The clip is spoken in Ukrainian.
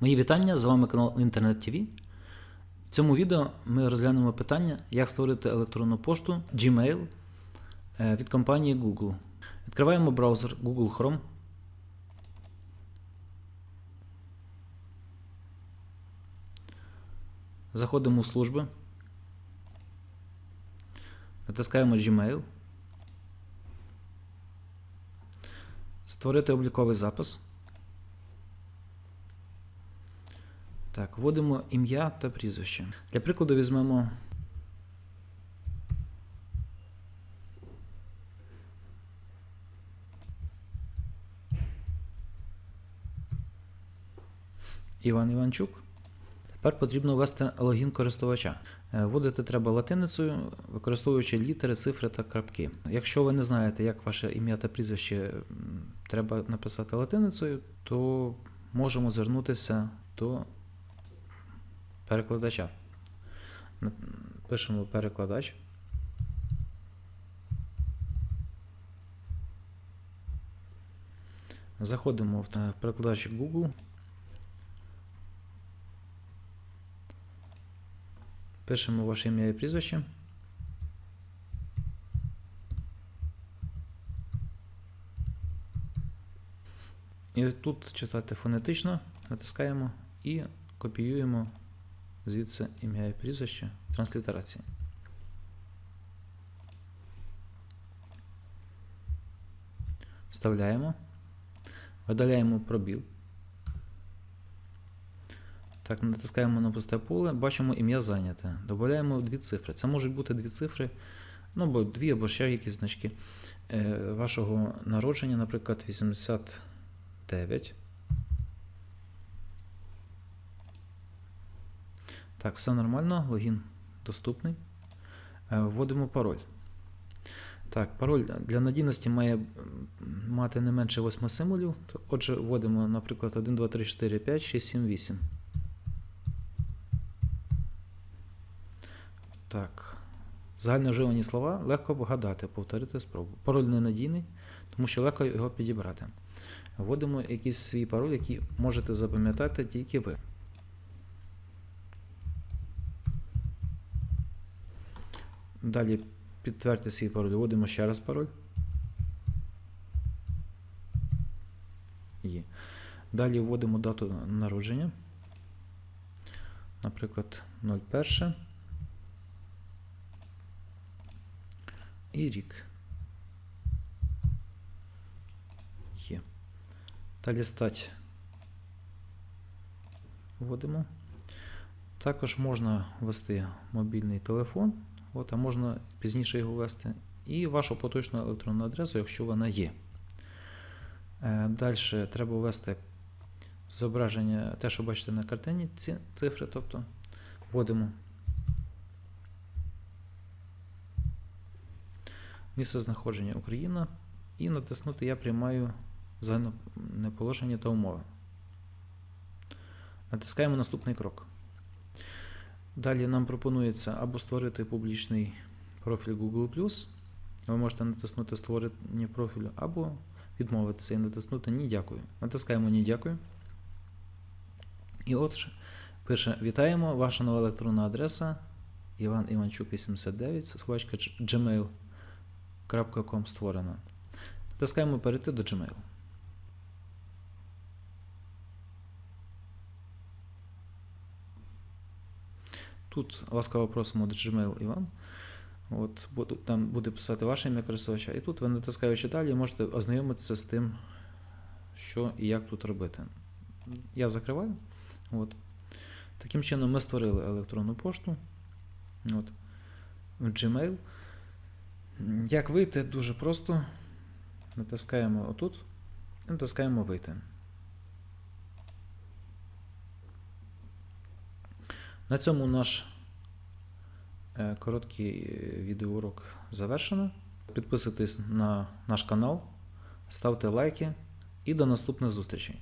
Мої вітання, з вами канал Інтернет ТВ. В цьому відео ми розглянемо питання, як створити електронну пошту Gmail е, від компанії Google. Відкриваємо браузер Google Chrome. Заходимо в служби. Натискаємо Gmail. Створити обліковий запис. Так, вводимо ім'я та прізвище. Для прикладу візьмемо. Іван Іванчук. Тепер потрібно ввести логін користувача. Е, Вводити треба латиницею, використовуючи літери, цифри та крапки. Якщо ви не знаєте, як ваше ім'я та прізвище треба написати латиницею, то можемо звернутися до перекладача. Пишемо перекладач. Заходимо в перекладач Google. Пишемо ваше ім'я і прізвище. І тут читати фонетично, натискаємо і копіюємо звідси ім'я і прізвище транслітерації. Вставляємо, видаляємо пробіл. Так, натискаємо на пусте поле, бачимо ім'я зайняте. Додаємо дві цифри. Це можуть бути дві цифри, ну або дві, або ще якісь значки е, вашого народження, наприклад, 89. Так, все нормально, логін доступний. Е, Вводимо пароль. Так, пароль для надійності має мати не менше 8 символів. Отже, вводимо, наприклад, 1, 2, 3, 4, 5, 6, 7, 8. Так. Загально вживані слова легко вгадати, повторити спробу. Пароль ненадійний, тому що легко його підібрати. Вводимо якийсь свій пароль, який можете запам'ятати тільки ви. Далі підтвердьте свій пароль. Вводимо ще раз пароль. Є. Далі вводимо дату народження. Наприклад, 01. І рік. Є. Далі стать. Вводимо. Також можна ввести мобільний телефон, от, а можна пізніше його ввести. І вашу поточну електронну адресу, якщо вона є. Е, Далі треба ввести зображення, те, що бачите на картині, ці цифри, тобто вводимо місце знаходження Україна і натиснути Я приймаю загальне положення та умови. Натискаємо наступний крок. Далі нам пропонується або створити публічний профіль Google. Ви можете натиснути Створення профілю, або відмовитися і натиснути Ні, дякую. Натискаємо Ні, дякую. І отже, пише: Вітаємо, ваша нова електронна адреса Іван Іванчук 89, сховачка gmail.com створена. Натискаємо перейти до Gmail. Тут ласкаво просимо до Gmail Іван. От, там буде писати ваше ім'я користувача. І тут ви натискаючи далі, можете ознайомитися з тим, що і як тут робити. Я закриваю. От. Таким чином, ми створили електронну пошту. От. В Gmail. Як вийти? Дуже просто. Натискаємо отут і натискаємо вийти. На цьому наш е, короткий е, відеоурок завершено. Підписуйтесь на наш канал, ставте лайки і до наступних зустрічей.